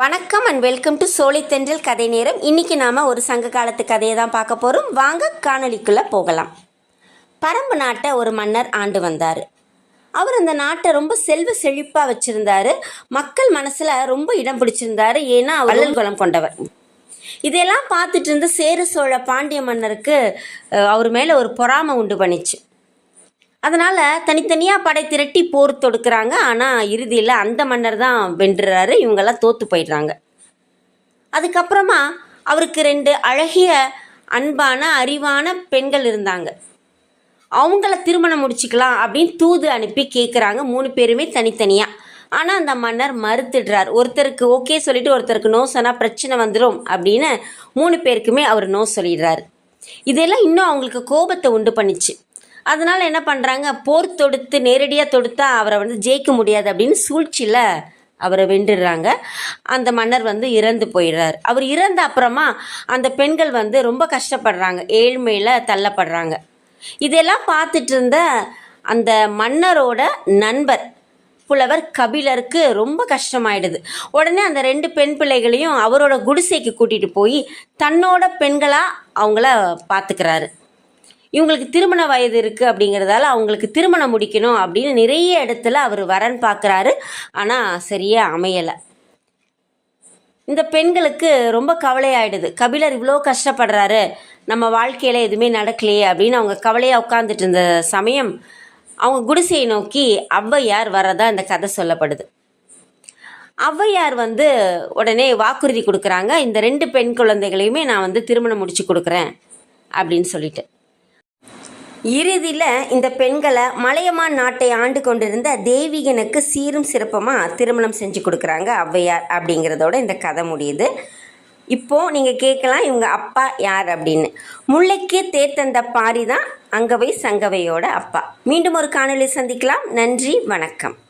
வணக்கம் and welcome to சோழித்தென்றல் கதை நேரம். இன்னைக்கு நாம் ஒரு சங்க காலத்து கதையை தான் பார்க்க போகிறோம் வாங்க காணொலிக்குள்ளே போகலாம். பரம்பு நாட்டை ஒரு மன்னர் ஆண்டு வந்தார். அவர் அந்த நாட்டை ரொம்ப செல்வ செழிப்பாக வச்சிருந்தாரு. மக்கள் மனசில் ரொம்ப இடம் பிடிச்சிருந்தாரு. ஏன்னா அவர் குலம் கொண்டவர். இதெல்லாம் பார்த்துட்டு இருந்த சேர சோழ பாண்டிய மன்னருக்கு அவர் மேலே ஒரு பொறாமை உண்டு பண்ணிச்சு. அதனால் தனித்தனியாக படை திரட்டி போர் தொடுக்கிறாங்க. ஆனால் இறுதியில் அந்த மன்னர் தான் வென்றுறாரு. இவங்கெல்லாம் தோற்று போயிடுறாங்க. அதுக்கப்புறமா அவருக்கு ரெண்டு அழகிய அன்பான அறிவான பெண்கள் இருந்தாங்க. அவங்கள திருமணம் முடிச்சுக்கலாம் அப்படின்னு தூது அனுப்பி கேட்குறாங்க மூணு பேருமே தனித்தனியாக ஆனால் அந்த மன்னர் மறுத்துடுறார். ஒருத்தருக்கு ஓகே சொல்லிட்டு ஒருத்தருக்கு நோ சொன்னால் பிரச்சனை வந்துடும் அப்படின்னு மூணு பேருக்குமே அவர் நோ சொல்லிடுறாரு. இதெல்லாம் இன்னும் அவங்களுக்கு கோபத்தை உண்டு பண்ணிச்சு. அதனால் என்ன பண்ணுறாங்க போர் தொடுத்து நேரடியாக தொடுத்தா அவரை வந்து ஜெயிக்க முடியாது அப்படின்னு சூழ்ச்சியில் அவரை வென்றுடுறாங்க. அந்த மன்னர் வந்து இறந்து போயிடுறார். அவர் இறந்த அப்புறமா அந்த பெண்கள் வந்து ரொம்ப கஷ்டப்படுறாங்க. ஏழ்மையில் தள்ளப்படுறாங்க. இதெல்லாம் பார்த்துட்டு இருந்த அந்த மன்னரோட நண்பர் புலவர் கபிலருக்கு ரொம்ப கஷ்டமாயிடுது. உடனே அந்த ரெண்டு பெண் பிள்ளைகளையும் அவரோட குடிசைக்கு கூட்டிகிட்டு போய் தன்னோட பெண்களாக அவங்கள பார்த்துக்கிறாரு. இவங்களுக்கு திருமண வயது இருக்குது அப்படிங்கிறதால அவங்களுக்கு திருமணம் முடிக்கணும் அப்படின்னு நிறைய இடத்துல அவர் வரன் பார்க்குறாரு ஆனால் சரியாக அமையலை. இந்த பெண்களுக்கு ரொம்ப கவலையாயிடுது. கபிலர் இவ்வளோ கஷ்டப்படுறாரு. நம்ம வாழ்க்கையில் எதுவுமே நடக்கலையே அப்படின்னு அவங்க கவலையாக உட்காந்துட்டு இருந்த சமயம் அவங்க குடிசையை நோக்கி ஔவையார் வரதா இந்த கதை சொல்லப்படுது. ஔவையார் வந்து உடனே வாக்குறுதி கொடுக்குறாங்க. இந்த ரெண்டு பெண் குழந்தைகளையுமே நான் வந்து திருமணம் முடிச்சு கொடுக்குறேன் அப்படின்னு சொல்லிட்டு. இறுதியில் இந்த பெண்களை மலையமான் நாட்டை ஆண்டு கொண்டிருந்த தேவிகனுக்கு சீரும் சிறப்பமாக திருமணம் செஞ்சு கொடுக்குறாங்க ஔவையார் அப்படிங்கிறதோட இந்த கதை முடியுது. இப்போது நீங்கள் கேட்கலாம் இவங்க அப்பா யார் அப்படின்னு. முல்லைக்கு தேர்த்தந்த பாரி தான் அங்கவை சங்கவையோட அப்பா. மீண்டும் ஒரு காணொலி சந்திக்கலாம். நன்றி வணக்கம்.